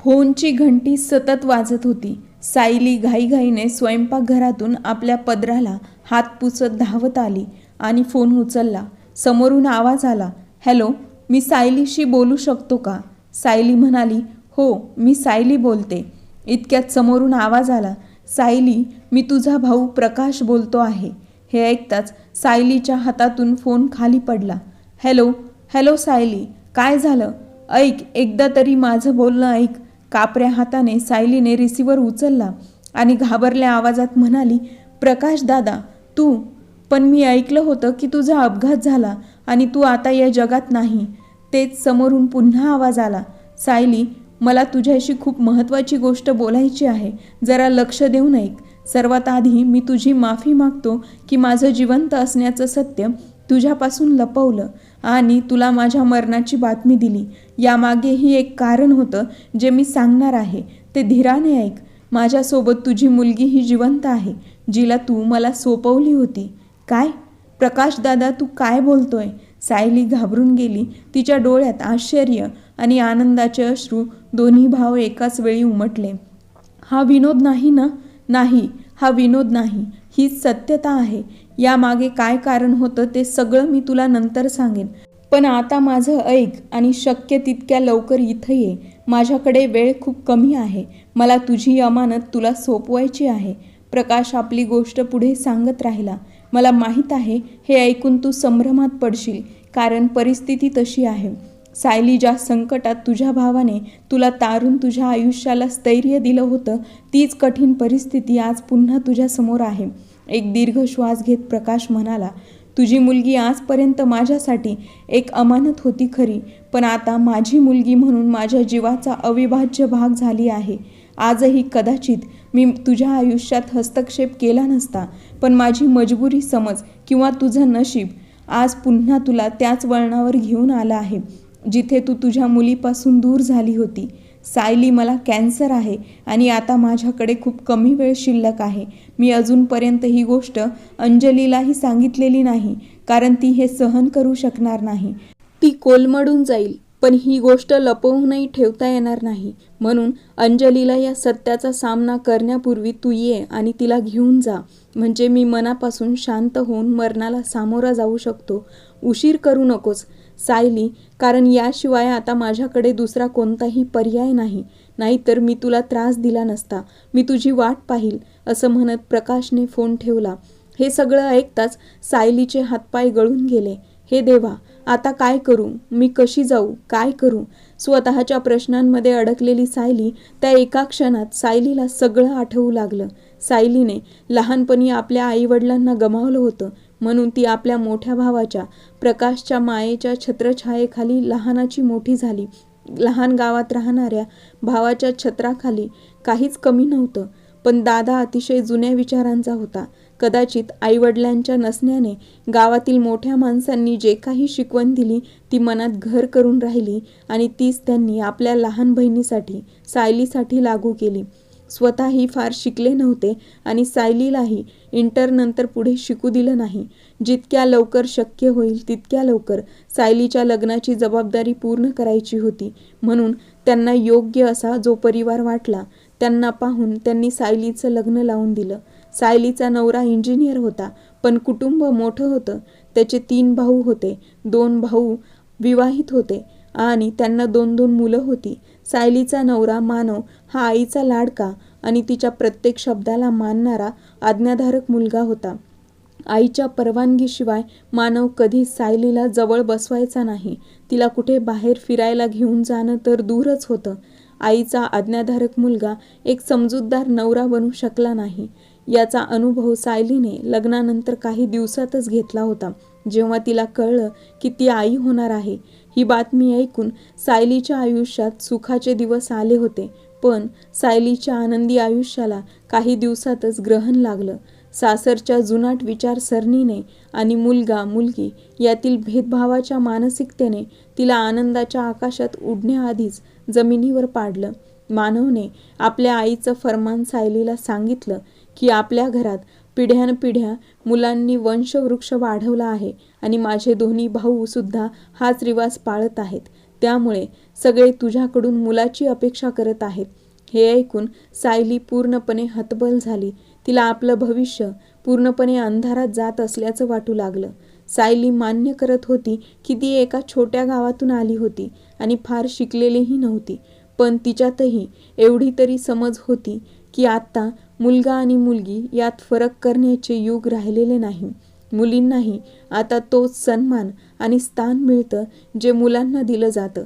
फोनची घंटी सतत वाजत होती. सायली घाईघाईने स्वयंपाकघरातून आपल्या पदराला हात पुसत धावत आली आणि फोन उचलला. समोरून आवाज आला हॅलो मी सायलीशी बोलू शकतो का? सायली म्हणाली हो मी सायली बोलते. इतक्यात समोरून आवाज आला सायली मी तुझा भाऊ प्रकाश बोलतो आहे. हे ऐकताच सायलीच्या हातातून फोन खाली पडला हॅलो हॅलो सायली काय झालं? ऐक एकदा तरी माझं बोलणं ऐक. कापऱ्या हाताने सायलीने रिसिव्हर उचलला आणि घाबरल्या आवाजात म्हणाली प्रकाश दादा तू पण मी ऐकलं होतं की तुझा अपघात झाला आणि तू आता या जगात नाही. तेच समोरून पुन्हा आवाज आला सायली मला तुझ्याशी खूप महत्त्वाची गोष्ट बोलायची आहे जरा लक्ष देऊन ऐक. सर्वात आधी मी तुझी माफी मागतो की माझं जिवंत असण्याचं सत्य तुझ्यापासून लपवलं आणि तुला माझ्या मरणाची बातमी दिली. यामागेही एक कारण होतं जे मी सांगणार आहे. ते धीराने ऐक. माझ्यासोबत तुझी मुलगी ही जिवंत आहे जिला तू मला सोपवली होती. काय? प्रकाश दादा तू काय बोलतोय? सायली घाबरून गेली. तिच्या डोळ्यात आश्चर्य आणि आनंदाचे अश्रू दोन्ही भाव एकाच वेळी उमटले. हा विनोद नाही ना? नाही. हा विनोद नाही. ही सत्यता आहे. यामागे काय कारण होतं ते सगळं मी तुला नंतर सांगेन. पण आता माझं ऐक आणि शक्य तितक्या लवकर इथं ये. माझ्याकडे वेळ खूप कमी आहे. मला तुझी अमानत तुला सोपवायची आहे. प्रकाश आपली गोष्ट पुढे सांगत राहिला. मला माहीत आहे हे ऐकून तू संभ्रमात पडशील कारण परिस्थिती तशी आहे. सायली ज्या संकटात तुझ्या भावाने तुला तारून तुझ्या आयुष्याला स्थैर्य दिलं होतं तीच कठीण परिस्थिती आज पुन्हा तुझ्यासमोर आहे. एक दीर्घ श्वास घेत प्रकाश म्हणाला तुझी मुलगी आजपर्यंत माझ्यासाठी एक अमानत होती खरी पण आता माझी मुलगी म्हणून माझ्या जीवाचा अविभाज्य भाग झाली आहे. आजही कदाचित मी तुझ्या आयुष्यात हस्तक्षेप केला नसता पण माझी मजबुरी समज किंवा तुझं नशीब आज पुन्हा तुला त्याच वळणावर घेऊन आलं आहे जिथे तू तुझ्या मुलीपासून दूर झाली होती. सायली मला कॅन्सर आहे आणि आता माझ्याकडे खूप कमी वेळ शिल्लक आहे. मी अजूनपर्यंत ही गोष्ट अंजलीलाही सांगितलेली नाही कारण ती हे सहन करू शकणार नाही. ती कोलमडून जाईल पण ही गोष्ट लपवूनही ठेवता येणार नाही. म्हणून अंजलीला या सत्याचा सामना करण्यापूर्वी तू ये आणि तिला घेऊन जा. म्हणजे मी मनापासून शांत होऊन मरणाला सामोरा जाऊ शकतो. उशीर करू नकोस. सायली कारण याशिवाय आता माझ्याकडे दुसरा कोणताही पर्याय नाही. नाहीतर मी तुला त्रास दिला नसता. मी तुझी वाट पाहिल असं म्हणत प्रकाशने फोन ठेवला. हे सगळं ऐकताच सायलीचे हातपाय गळून गेले. हे देवा आता काय करू? मी कशी जाऊ? काय करू? स्वतःच्या प्रश्नांमध्ये अडकलेली सायली त्या एका क्षणात सायलीला सगळं आठवू लागलं. सायलीने लहानपणी आपल्या आईवडिलांना गमावलं होतं. म्हणून ती आपल्या मोठ्या भावाच्या प्रकाशच्या मायेच्या छत्रछायेखाली लहानाची मोठी झाली. लहान गावात राहणाऱ्या भावाच्या छत्राखाली काहीच कमी नव्हतं पण दादा अतिशय जुन्या विचारांचा होता. कदाचित आईवडिलांच्या नसण्याने गावातील मोठ्या माणसांनी जे काही शिकवण दिली ती मनात घर करून राहिली आणि तीच त्यांनी आपल्या लहान बहिणीसाठी सायलीसाठी लागू केली. स्वतःही फार शिकले नव्हते आणि सायलीलाही इंटरनंतर पुढे शिकू दिलं नाही. जितक्या लवकर शक्य होईल तितक्या लवकर सायलीच्या लग्नाची जबाबदारी पूर्ण करायची होती. म्हणून त्यांना योग्य असा जो परिवार वाटला त्यांना पाहून त्यांनी सायलीचं लग्न लावून दिलं. सायलीचा नवरा इंजिनियर होता पण कुटुंब मोठं होतं. त्याचे तीन भाऊ होते. दोन भाऊ विवाहित होते आणि त्यांना दोन दोन मुलं होती. सायलीचा नवरा मानव हा आईचा लाडका आणि तिच्या प्रत्येक शब्दाला मानणारा आज्ञाधारक मुलगा होता. आईच्या परवानगीशिवाय मानव कधी सायलीला जवळ बसवायचा नाही. तिला कुठे बाहेर फिरायला घेऊन जाणं तर दूरच होतं. आईचा आज्ञाधारक मुलगा एक समजूतदार नवरा बनू शकला नाही. याचा अनुभव सायलीने लग्नानंतर काही दिवसातच घेतला होता. जेव्हा तिला कळलं की ती आई होणार आहे ही बातमी ऐकून सायलीच्या आयुष्यात सुखाचे दिवस आले होते. पण सायलीच्या आनंदी आयुष्याला काही दिवसातच ग्रहण लागलं. सासरच्या जुनाट विचारसरणीने आणि मुलगा मुलगी यातील भेदभावाच्या मानसिकतेने तिला आनंदाच्या आकाशात उडण्याआधीच जमिनीवर पाडलं. मानवने आपल्या आईचं फरमान सायलीला सांगितलं की आपल्या घरात पिढ्यानपिढ्या मुलांनी वंशवृक्ष वाढवला आहे आणि माझे दोन्ही भाऊसुद्धा हाच रिवाज पाळत आहेत. त्यामुळे सगळे तुझ्याकडून मुलाची अपेक्षा करत आहेत. हे ऐकून सायली पूर्णपणे हतबल झाली. तिला आपलं भविष्य पूर्णपणे अंधारात जात असल्याचं वाटू लागलं. सायली मान्य करत होती की ती एका छोट्या गावातून आली होती आणि फार शिकलेलीही नव्हती. पण तिच्यातही एवढी तरी समज होती की आत्ता मुलगा आणि मुलगी यात फरक करण्याचे युग राहिलेले नाही. मुलींनाही आता तोच सन्मान आणि स्थान मिळतं जे मुलांना दिलं जातं.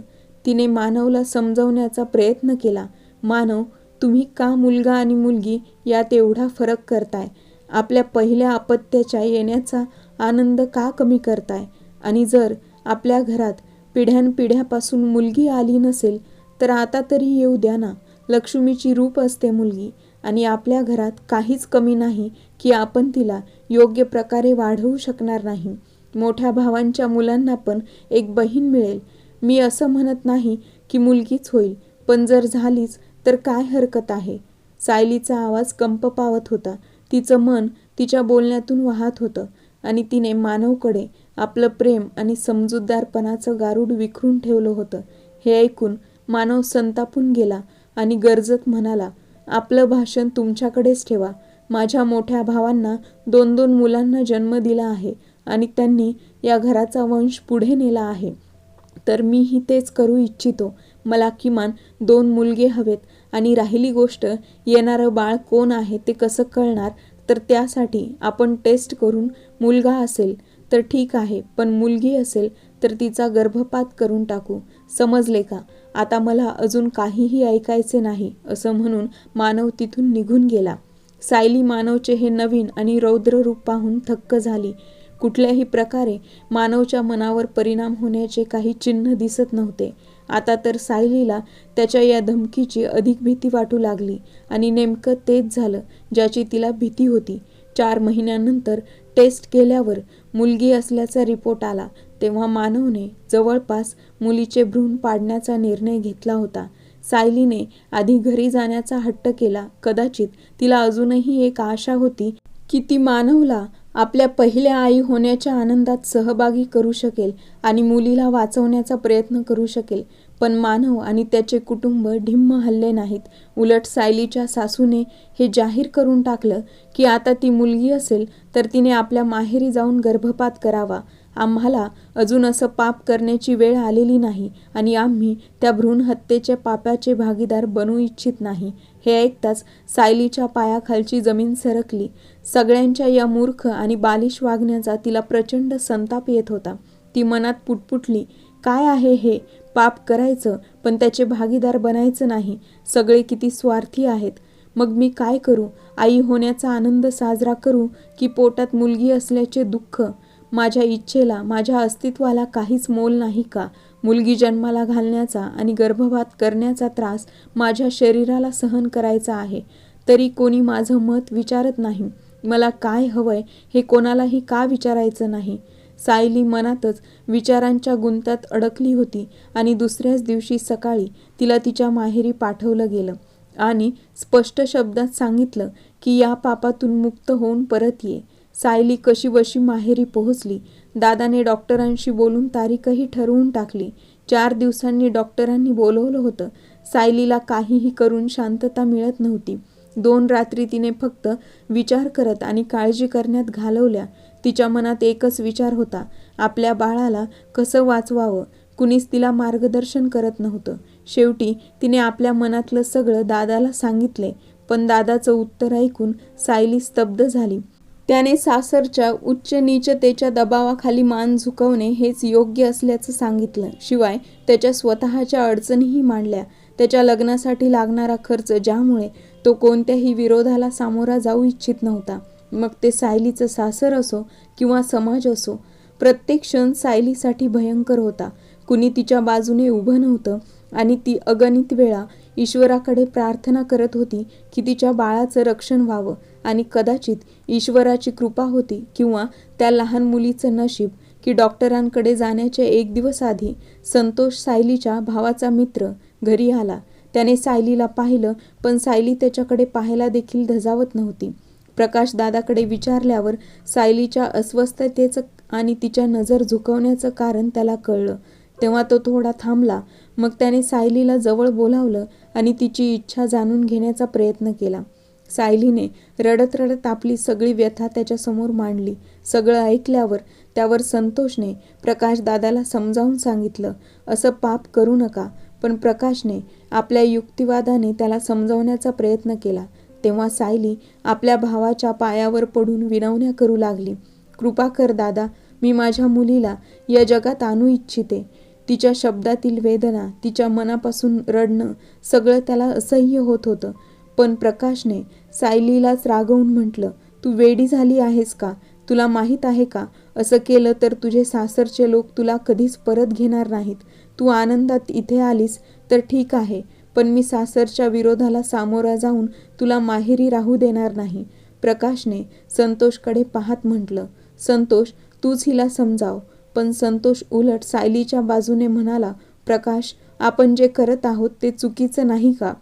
तिने मानवला समजवण्याचा प्रयत्न केला. मानव तुम्ही का मुलगा आणि मुलगी यात एवढा फरक करताय? आपल्या पहिल्या अपत्याच्या येण्याचा आनंद का कमी करताय? आणि जर आपल्या घरात पिढ्यानपिढ्यापासून मुलगी आली नसेल तर आता तरी येऊ द्या ना. लक्ष्मीची रूप असते मुलगी आणि आपल्या घरात काहीच कमी नाही की आपण तिला योग्य प्रकारे वाढवू शकणार नाही. मोठ्या भावांच्या मुलांना पण एक बहीण मिळेल. मी असं म्हणत नाही की मुलगीच होईल पण जर झालीच तर काय हरकत आहे? सायलीचा आवाज कंप पावत होता. तिचं मन तिच्या बोलण्यातून वाहत होतं आणि तिने मानवकडे आपलं प्रेम आणि समजूतदारपणाचं गारूड विखरून ठेवलं होतं. हे ऐकून मानव संतापून गेला आणि गरजत म्हणाला आपलं भाषण तुमच्याकडेच ठेवा. माझ्या मोठ्या भावांना दोन दोन मुलांना जन्म दिला आहे आणि त्यांनी या घराचा वंश पुढे नेला आहे. तर मीही तेच करू इच्छितो. मला किमान दोन मुलगे हवेत आणि राहिली गोष्ट येणारं बाळ कोण आहे ते कसं कळणार? तर त्यासाठी आपण टेस्ट करून मुलगा असेल तर ठीक आहे पण मुलगी असेल तर तिचा गर्भपात करून टाकू. समजले का? आता मला अजून काहीही ऐकायचे नाही असं म्हणून मानव तिथून निघून गेला. सायली मानवचे हे नवीन आणि रौद्र रूप पाहून थक्क झाली. कुठल्याही प्रकारे मानवच्या मनावर परिणाम होण्याचे काही चिन्ह दिसत नव्हते. आता तर सायलीला त्याच्या या धमकीची अधिक भीती वाटू लागली आणि नेमकं तेच झालं ज्याची तिला भीती होती. चार महिन्यानंतर टेस्ट केल्यावर मुलगी असल्याचा रिपोर्ट आला. तेव्हा मानवने जवळपास मुलीचे भ्रूण पाडण्याचा निर्णय घेतला होता. सायलीने आधी घरी जाण्याचा हट्ट केला. कदाचित तिला अजूनही एक आशा होती की ती मानवला आपल्या पहिल्या आई होण्याच्या आनंदात सहभागी करू शकेल आणि मुलीला वाचवण्याचा प्रयत्न करू शकेल. पण मानव आणि त्याचे कुटुंब ढिम्म हल्ले नाहीत. उलट सायलीच्या सासूने हे जाहीर करून टाकलं की आता ती मुलगी असेल तर तिने आपल्या माहेरी जाऊन गर्भपात करावा. आम्हाला अजून असं पाप करण्याची वेळ आलेली नाही आणि आम्ही त्या भ्रूण हत्येच्या पापाचे भागीदार बनू इच्छित नाही. हे ऐकताच सायलीच्या पायाखालची जमीन सरकली. सगळ्यांच्या या मूर्ख आणि बालिश वागण्याचा तिला प्रचंड संताप येत होता. ती मनात पुटपुटली काय आहे हे? पाप करायचं पण त्याचे भागीदार बनायचं नाही. सगळे किती स्वार्थी आहेत. मग मी काय करू? आई होण्याचा आनंद साजरा करू की पोटात मुलगी असल्याचे दुःख? माझ्या इच्छेला माझ्या अस्तित्वाला काहीच मोल नाही का? मुलगी जन्माला घालण्याचा आणि गर्भपात करण्याचा त्रास माझ्या शरीराला सहन करायचा आहे. तरी कोणी माझं मत विचारत नाही. मला काय हवंय हे कोणालाही का विचारायचं नाही? सायली मनातच विचारांच्या गुंतात अडकली होती आणि दुसऱ्याच दिवशी सकाळी तिला तिच्या माहेरी पाठवलं गेलं आणि स्पष्ट शब्दात सांगितलं की या पापातून मुक्त होऊन परत ये. सायली कशीबशी माहेरी पोहोचली? दादाने डॉक्टरांशी बोलून तारीखही ठरवून टाकली. चार दिवसांनी डॉक्टरांनी बोलवलं होतं. सायलीला काहीही करून शांतता मिळत नव्हती. दोन रात्री तिने फक्त विचार करत आणि काळजी करण्यात घालवल्या. तिच्या मनात एकच विचार होता. आपल्या बाळाला कसं वाचवावं? कुणीच तिला मार्गदर्शन करत नव्हतं. शेवटी तिने आपल्या मनातलं सगळं दादाला सांगितले. पण दादाचं उत्तर ऐकून सायली स्तब्ध झाली. त्याने सासरच्या उच्च नीचतेच्या दबावाखाली मान झुकवणे हेच योग्य असल्याचं सांगितलं. शिवाय त्याच्या स्वतःच्या अडचणीही मांडल्या. त्याच्या लग्नासाठी लागणारा खर्च ज्यामुळे तो कोणत्याही विरोधाला सामोरा जाऊ इच्छित नव्हता. मग ते सायलीचं सासर असो किंवा समाज असो प्रत्येक क्षण सायलीसाठी भयंकर होता. कुणी तिच्या बाजूने उभं नव्हतं आणि ती अगणित वेळा ईश्वराकडे प्रार्थना करत होती की तिच्या बाळाचं रक्षण व्हावं. आणि कदाचित ईश्वराची कृपा होती किंवा त्या लहान मुलीचं नशीब की डॉक्टरांकडे जाण्याच्या एक दिवस आधी संतोष सायलीच्या भावाचा मित्र घरी आला. त्याने सायलीला पाहिलं पण सायली त्याच्याकडे पाहायला देखील धजावत नव्हती. प्रकाश दादाकडे विचारल्यावर सायलीच्या अस्वस्थतेचं आणि तिच्या नजर झुकवण्याचं कारण त्याला कळलं. तेव्हा तो थोडा थांबला. मग त्याने सायलीला जवळ बोलावलं आणि तिची इच्छा जाणून घेण्याचा प्रयत्न केला. सायलीने रडत रडत आपली सगळी व्यथा त्याच्यासमोर मांडली. सगळं ऐकल्यावर त्यावर संतोषने प्रकाश दादाला समजावून सांगितलं असं पाप करू नका. पण प्रकाशने आपल्या युक्तिवादाने त्याला समजावण्याचा प्रयत्न केला. तेव्हा सायली आपल्या भावाच्या पायावर पडून विनवण्या करू लागली. कृपा कर दादा मी माझ्या मुलीला या जगात आणू इच्छिते. तिच्या शब्दातील वेदना तिच्या मनापासून रडणं सगळं त्याला असह्य होत होतं. पण प्रकाशने सायलीलाच रागवून म्हटलं तू वेडी झाली आहेस का? तुला माहीत आहे का? असं केलं तर तुझे सासरचे लोक तुला कधीच परत घेणार नाहीत. तू आनंदात इथे आलीस तर ठीक आहे पण मी सासरच्या विरोधाला सामोरा जाऊन तुला माहेरी राहू देणार नाही. प्रकाशने संतोषकडे पाहत म्हटलं संतोष तूच हिला समजाव. पण संतोष उलट सायलीच्या बाजूने म्हणाला प्रकाश आपण जे करत आहोत ते चुकीचं नाही का?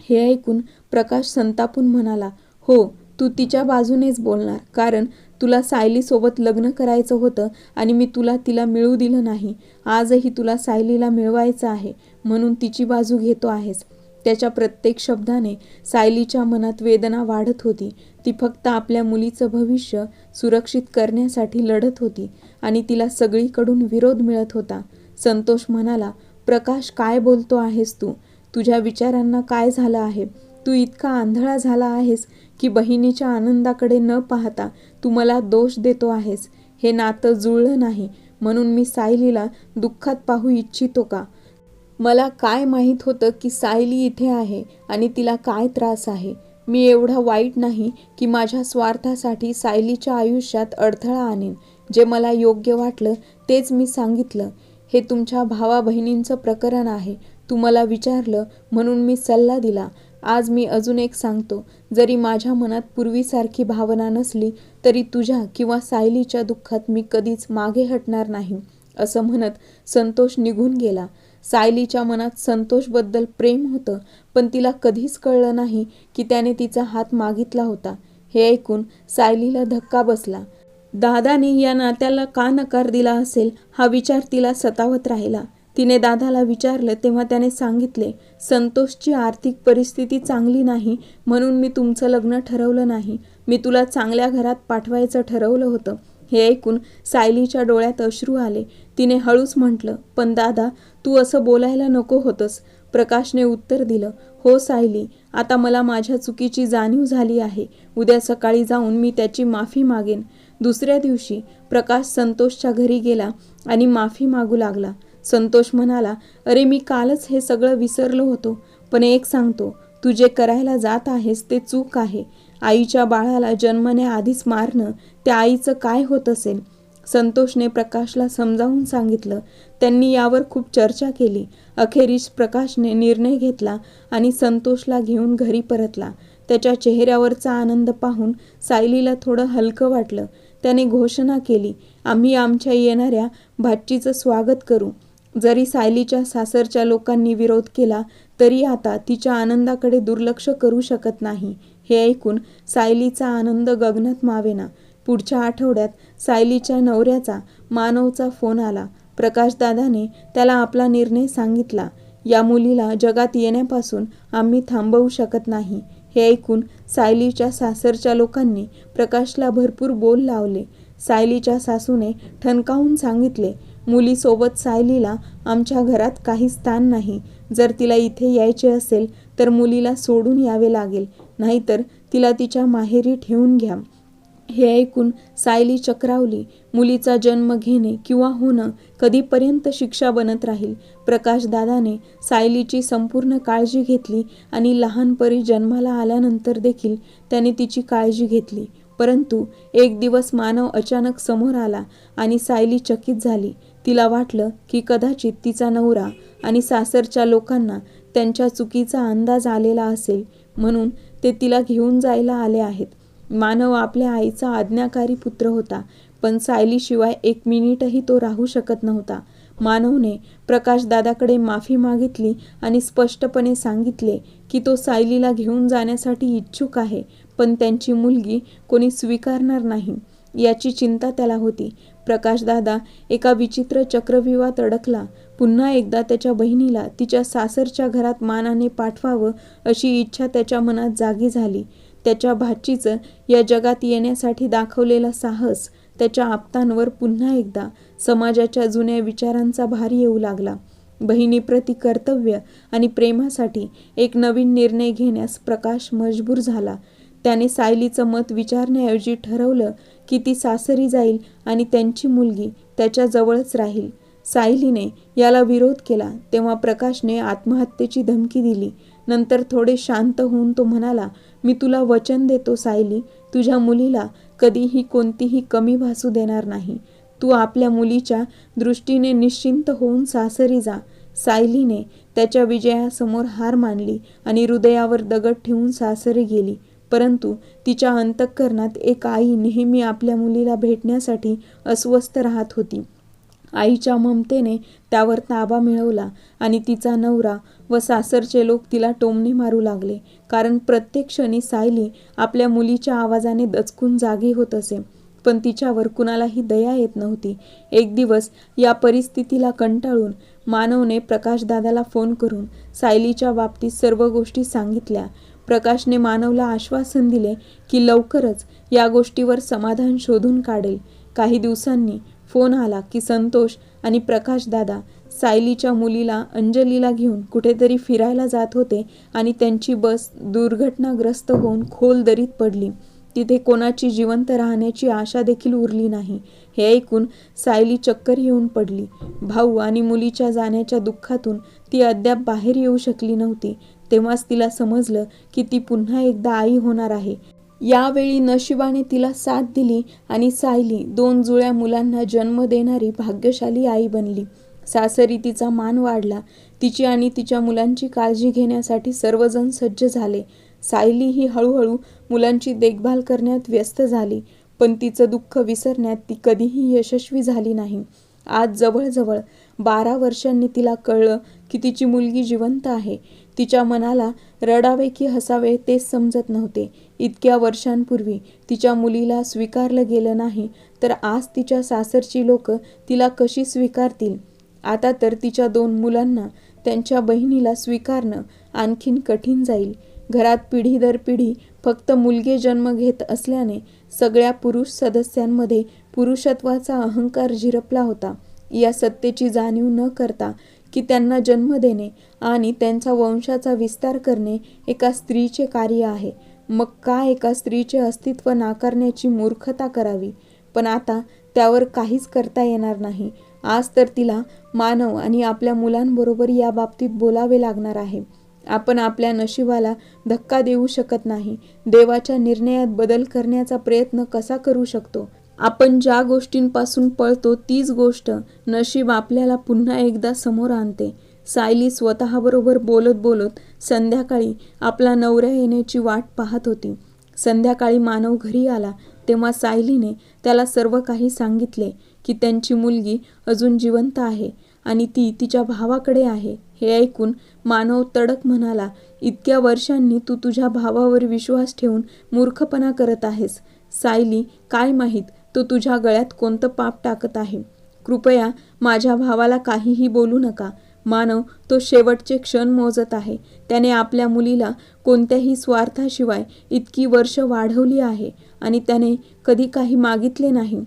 हे ऐकून प्रकाश संतापून म्हणाला हो तू तिच्या बाजूनेच बोलणार. कारण तुला सायलीसोबत लग्न करायचं होतं आणि मी तुला तिला मिळू दिलं नाही. आजही तुला सायलीला मिळवायचं आहे म्हणून तिची बाजू घेतो आहेस. त्याच्या प्रत्येक शब्दाने सायलीच्या मनात वेदना वाढत होती. ती फक्त आपल्या मुलीचं भविष्य सुरक्षित करण्यासाठी लढत होती आणि तिला सगळीकडून विरोध मिळत होता. संतोष म्हणाला प्रकाश काय बोलतो आहेस तू? तुझ्या विचारांना काय झालं आहे? तू इतका आंधळा झाला आहेस की बहिणीच्या आनंदाकडे न पाहता तू मला दोष देतो आहेस. हे नातं जुळलं नाही म्हणून मी सायलीला दुःखात पाहू इच्छितो का? मला काय माहीत होतं की सायली इथे आहे आणि तिला काय त्रास आहे. मी एवढा वाईट नाही की माझ्या स्वार्थासाठी सायलीच्या आयुष्यात अडथळा आणेन. जे मला योग्य वाटलं तेच मी सांगितलं. हे तुमच्या भावा बहिणींचं प्रकरण आहे. तू मला विचारलं म्हणून मी सल्ला दिला. आज मी अजून एक सांगतो. जरी माझ्या मनात पूर्वीसारखी भावना नसली तरी तुझ्या किंवा सायलीच्या दुःखात मी कधीच मागे हटणार नाही असं म्हणत संतोष निघून गेला. सायलीच्या मनात संतोषबद्दल प्रेम होतं पण तिला कधीच कळलं नाही की त्याने तिचा हात मागितला होता. हे ऐकून सायलीला धक्का बसला. दादाने या नात्याला का नकार दिला असेल? हा विचार तिला सतावत राहिला. तिने दादाला विचारलं तेव्हा त्याने सांगितले संतोषची आर्थिक परिस्थिती चांगली नाही म्हणून मी तुमचं लग्न ठरवलं नाही. मी तुला चांगल्या घरात पाठवायचं ठरवलं होतं. हे ऐकून सायलीच्या डोळ्यात अश्रू आले. तिने हळूच म्हटलं पण दादा तू असं बोलायला नको होतंस. प्रकाशने उत्तर दिलं हो सायली आता मला माझ्या चुकीची जाणीव झाली आहे. उद्या सकाळी जाऊन मी त्याची माफी मागेन. दुसऱ्या दिवशी प्रकाश संतोषच्या घरी गेला आणि माफी मागू लागला. संतोष म्हणाला अरे मी कालच हे सगळं विसरलो होतो. पण एक सांगतो तू जे करायला जात आहेस ते चूक आहे. आईच्या बाळाला जन्मण्याआधीच मारणं त्या आईचं काय होत असेल? संतोषने प्रकाशला समजावून सांगितलं. त्यांनी यावर खूप चर्चा केली. अखेरीस प्रकाशने निर्णय घेतला आणि संतोषला घेऊन घरी परतला. त्याच्या चेहऱ्यावरचा आनंद पाहून सायलीला थोडं हलकं वाटलं. त्याने घोषणा केली आम्ही आमच्या येणाऱ्या भाचीचं स्वागत करू. जरी सायलीच्या सासरच्या लोकांनी विरोध केला तरी आता तिच्या आनंदाकडे दुर्लक्ष करू शकत नाही. हे ऐकून सायलीचा आनंद गगनात मावेना. पुढच्या आठवड्यात सायलीच्या नवऱ्याचा मानवचा फोन आला. प्रकाशदादाने त्याला आपला निर्णय सांगितला. या मुलीला जगात येण्यापासून आम्ही थांबवू शकत नाही. हे ऐकून सायलीच्या सासरच्या लोकांनी प्रकाशला भरपूर बोल लावले. सायलीच्या सासूने ठणकावून सांगितले मुलीसोबत सायलीला आमच्या घरात काही स्थान नाही. जर तिला इथे यायचे असेल तर मुलीला सोडून यावे लागेल. नाहीतर तिला तिच्या माहेरी ठेवून घ्या. हे ऐकून सायली चक्रावली. मुलीचा जन्म घेणे किंवा होणं कधीपर्यंत शिक्षा बनत राहील? प्रकाशदादाने सायलीची संपूर्ण काळजी घेतली आणि लहानपरी जन्माला आल्यानंतर देखील त्याने तिची काळजी घेतली. परंतु एक दिवस मानव अचानक समोर आला आणि सायली चकित झाली. तिला वाटलं की कदाचित तिचा नवरा आणि सासरच्या लोकांना त्यांच्या चुकीचा अंदाज आलेला असेल म्हणून ते तिला घेऊन जायला आले आहेत. मानव आपल्या आईचा आज्ञाकारी पुत्र होता पण सायलीशिवाय एक मिनिटही तो राहू शकत नव्हता. मानवने प्रकाशदादाकडे माफी मागितली आणि स्पष्टपणे सांगितले की तो सायलीला घेऊन जाण्यासाठी इच्छुक आहे पण त्यांची मुलगी कोणी स्वीकारणार नाही याची चिंता त्याला होती. प्रकाशदादा एका विचित्र चक्रव्यूहात अडकला. पुन्हा एकदा त्याच्या बहिणीला तिच्या सासरच्या घरात मानाने पाठवावं अशी इच्छा त्याच्या मनात जागी झाली. त्याच्या भाचीचं या जगात येण्यासाठी दाखवलेला साहस त्याच्या आप्तांवर पुन्हा एकदा समाजाच्या जुन्या विचारांचा भार येऊ लागला. बहिणीप्रती कर्तव्य आणि प्रेमासाठी एक नवीन निर्णय घेण्यास प्रकाश मजबूर झाला. त्याने सायलीचं मत विचारण्याऐवजी ठरवलं की ती सासरी जाईल आणि त्यांची मुलगी त्याच्याजवळच राहील. सायलीने याला विरोध केला तेव्हा प्रकाशने आत्महत्येची धमकी दिली. नंतर थोडे शांत होऊन तो म्हणाला मी तुला वचन देतो सायली तुझ्या मुलीला कधीही कोणतीही कमी भासू देणार नाही. तू आपल्या मुलीच्या दृष्टीने निश्चिंत होऊन सासरी जा. सायलीने त्याच्या विजयासमोर हार मानली आणि हृदयावर दगड ठेवून सासरी गेली. परंतु तिच्या अंतःकरणात एक आई नेहमी आपल्या मुलीला भेटण्यासाठी अस्वस्थ राहत होती. आईच्या ममतेने त्यावर ताबा मिळवला आणि तिचा नवरा व सासरचे लोक तिला टोमणे मारू लागले कारण प्रत्येक क्षणी सायली आपल्या मुलीच्या आवाजाने दचकून जागी होत असे. पण तिच्यावर कुणालाही दया येत नव्हती. एक दिवस या परिस्थितीला कंटाळून मानवने प्रकाशदादाला फोन करून सायलीच्या बाबतीत सर्व गोष्टी सांगितल्या. प्रकाशने मानवला आश्वासन दिले की लवकरच या गोष्टीवर समाधान शोधून काढेल. काही दिवसांनी फोन आला की संतोष आणि प्रकाशदादा सायलीच्या मुलीला अंजलीला घेऊन कुठेतरी फिरायला जात होते आणि त्यांची बस दुर्घटनाग्रस्त होऊन खोल दरीत पडली. तिथे कोणाची जिवंत राहण्याची आशा देखील उरली नाही. हे ऐकून सायली चक्कर येऊन पडली. भाऊ आणि मुलीच्या जाण्याच्या दुःखातून ती अद्याप बाहेर येऊ शकली नव्हती. तेव्हाच तिला समजलं की ती पुन्हा एकदा आई होणार आहे. यावेळी नशिबाने तिला साथ दिली आणि सायली दोन जुळ्या मुलांना जन्म देणारी भाग्यशाली आई बनली. सासरी तिचा मान वाढला. तिची आणि तिच्या मुलांची काळजी घेण्यासाठी सर्वजण सज्ज झाले. सायली ही हळूहळू मुलांची देखभाल करण्यात व्यस्त झाली पण तिचं दुःख विसरण्यात ती कधीही यशस्वी झाली नाही. आज जवळजवळ बारा वर्षांनी तिला कळलं की तिची मुलगी जिवंत आहे. तिच्या मनाला रडावे की हसावे तेच समजत नव्हते. इतक्या वर्षांपूर्वी तिच्या मुलीला स्वीकारलं गेलं नाही तर आज तिच्या सासरची लोक तिला कशी स्वीकारतील? आता तर तिच्या दोन मुलांना त्यांच्या बहिणीला स्वीकारणं आणखीन कठीण जाईल. घरात पिढी दर पिढी फक्त मुलगे जन्म घेत असल्याने सगळ्या पुरुष सदस्यांमध्ये पुरुषत्वाचा अहंकार झिरपला होता. या सत्तेची जाणीव न करता की त्यांना जन्म देणे आणि त्यांचा वंशाचा विस्तार करणे एका स्त्रीचे कार्य आहे. मग का एका स्त्रीचे अस्तित्व नाकारण्याची मूर्खता करावी? पण आता त्यावर काहीच करता येणार नाही. आज तर तिला मानव आणि आपल्या मुलांबरोबर या बाबतीत बोलावे लागणार आहे. आपण आपल्या नशिबाला धक्का देऊ शकत नाही. देवाच्या निर्णयात बदल करण्याचा प्रयत्न कसा करू शकतो? आपण ज्या गोष्टींपासून पळतो तीच गोष्ट नशीब आपल्याला पुन्हा एकदा समोर आणते. सायली स्वतःबरोबर बोलत बोलत संध्याकाळी आपला नवऱ्या येण्याची वाट पाहत होती. संध्याकाळी मानव घरी आला तेव्हा सायलीने त्याला सर्व काही सांगितले की त्यांची मुलगी अजून जिवंत आहे आणि ती तिच्या भावाकडे आहे. हे ऐकून मानव तडक म्हणाला इतक्या वर्षांनी तू तुझ्या भावावर विश्वास ठेवून मूर्खपणा करत आहेस. सायली काय माहीत तो तुझ्या गळ्यात कोणतं पाप टाकत आहे? कृपया माझ्या भावाला काहीही बोलू नका. मानव तो शेवटचे क्षण मोजत आहे. त्याने आपल्या मुलीला कोणत्याही स्वार्थाशिवाय इतकी वर्ष वाढवली आहे आणि त्याने कधी काही मागितले नाही.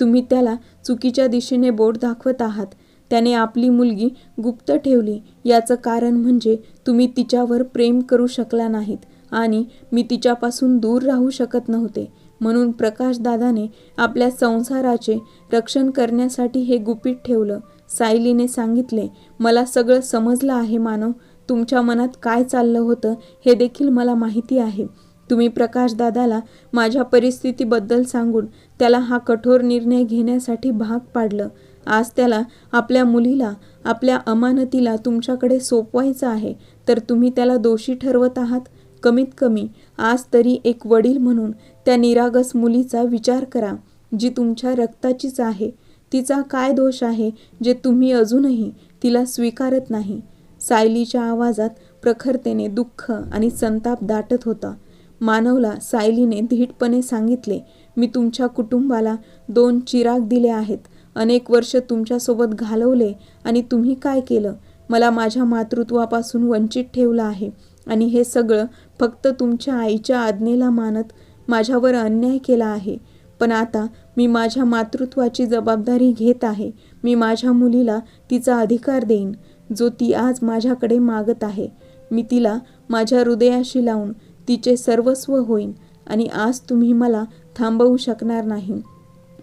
तुम्ही त्याला चुकीच्या दिशेने बोट दाखवत आहात. त्याने आपली मुलगी गुप्त ठेवली. याचं कारण म्हणजे तुम्ही तिच्यावर प्रेम करू शकला नाहीत आणि मी तिच्यापासून दूर राहू शकत नव्हते. म्हणून प्रकाशदादाने आपल्या संसाराचे रक्षण करण्यासाठी हे गुपित ठेवलं. सायलीने सांगितले मला सगळं समजलं आहे मानव तुमच्या मनात काय चाललं होतं हे देखील मला माहिती आहे. तुम्ही प्रकाशदादाला माझ्या परिस्थितीबद्दल सांगून त्याला हा कठोर निर्णय घेण्यासाठी भाग पाडलं. आज त्याला आपल्या मुलीला आपल्या अमानतीला तुमच्याकडे सोपवायचं आहे. तर तुम्ही त्याला दोषी ठरवत आहात? कमीत कमी आज तरी एक वडील म्हणून त्या निरागस मुलीचा विचार करा जी तुमच्या रक्ताचीच आहे. तिचा काय दोष आहे जे तुम्ही अजूनही तिला स्वीकारत नाही? सायलीच्या आवाजात प्रखरतेने दुःख आणि संताप दाटत होता. मानवला सायलीने धीटपणे सांगितले मी तुमच्या कुटुंबाला दोन चिराग दिले आहेत. अनेक वर्ष तुमच्यासोबत घालवले आणि तुम्ही काय केलं? मला माझ्या मातृत्वापासून वंचित ठेवलं आहे. आणि हे सगळं फक्त तुमच्या आईच्या आज्ञेला मानत माझ्यावर अन्याय केला आहे. पण आता मी माझ्या मातृत्वाची जबाबदारी घेत आहे. मी माझ्या मुलीला तिचा अधिकार देईन जो ती आज माझ्याकडे मागत आहे. मी तिला माझ्या हृदयाशी लावून तिचे सर्वस्व होईन आणि आज तुम्ही मला थांबवू शकणार नाही.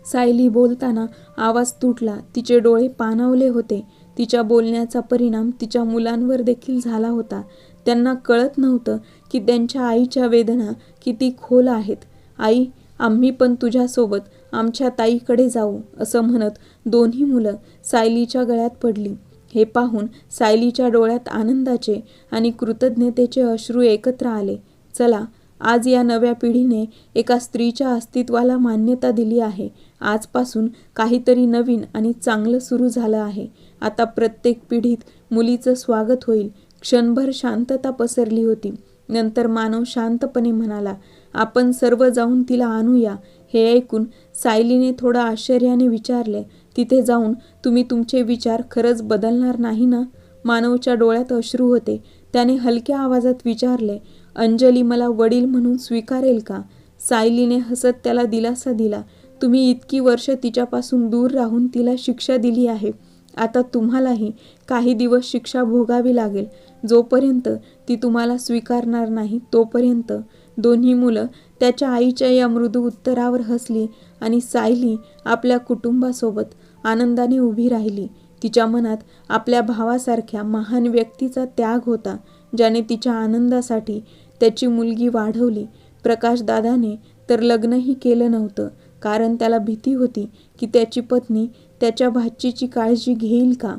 सायली बोलताना आवाज तुटला. तिचे डोळे पाणावले होते. तिच्या बोलण्याचा परिणाम तिच्या मुलांवर देखील झाला होता. त्यांना कळत नव्हतं की त्यांच्या आईच्या वेदना किती खोल आहेत. आई आम्ही पण तुझ्यासोबत आमच्या ताईकडे जाऊ असं म्हणत दोन्ही मुलं सायलीच्या गळ्यात पडली. हे पाहून सायलीच्या डोळ्यात आनंदाचे आणि कृतज्ञतेचे अश्रू एकत्र आले. चला आज या नव्या पिढीने एका स्त्रीच्या अस्तित्वाला मान्यता दिली आहे. आजपासून काहीतरी नवीन आणि चांगलं सुरू झालं आहे. आता प्रत्येक पिढीत मुलीचं स्वागत होईल. क्षणभर शांतता पसरली होती. नंतर मानव शांतपणे म्हणाला आपण सर्व जाऊन तिला आणूया. हे ऐकून सायलीने थोडं आश्चर्याने विचारले तिथे जाऊन तुम्ही तुमचे विचार खरंच बदलणार नाही ना? मानवच्या डोळ्यात अश्रू होते. त्याने हलक्या आवाजात विचारले अंजली मला वडील म्हणून स्वीकारेल का? सायलीने हसत त्याला दिलासा दिला तुम्ही इतकी वर्ष तिच्यापासून दूर राहून तिला शिक्षा दिली आहे. आता तुम्हालाही काही दिवस शिक्षा भोगावी लागेल. जोपर्यंत ती तुम्हाला स्वीकारणार नाही तोपर्यंत दोन्ही मुलं त्याच्या आईच्या या मृदू उत्तरावर हसली आणि सायली आपल्या कुटुंबासोबत आनंदाने उभी राहिली. तिच्या मनात आपल्या भावासारख्या महान व्यक्तीचा त्याग होता ज्याने तिच्या आनंदासाठी त्याची मुलगी वाढवली. प्रकाशदादाने तर लग्नही केलं नव्हतं कारण त्याला भीती होती की त्याची पत्नी त्याच्या भाचीची काळजी घेईल का?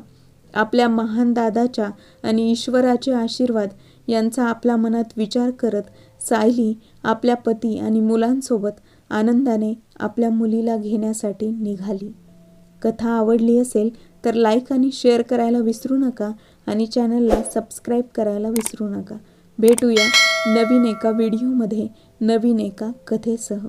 आपल्या महान दादाच्या आणि ईश्वराचे आशीर्वाद यांचा आपल्या मनात विचार करत सायली आपल्या पती आणि मुलांसोबत आनंदाने आपल्या मुलीला घेण्यासाठी निघाली. कथा आवडली असेल तर लाईक आणि शेअर करायला विसरू नका आणि चॅनलला सबस्क्राईब करायला विसरू नका. भेटूया नवीन एका व्हिडिओमध्ये नवीन एका कथेसह.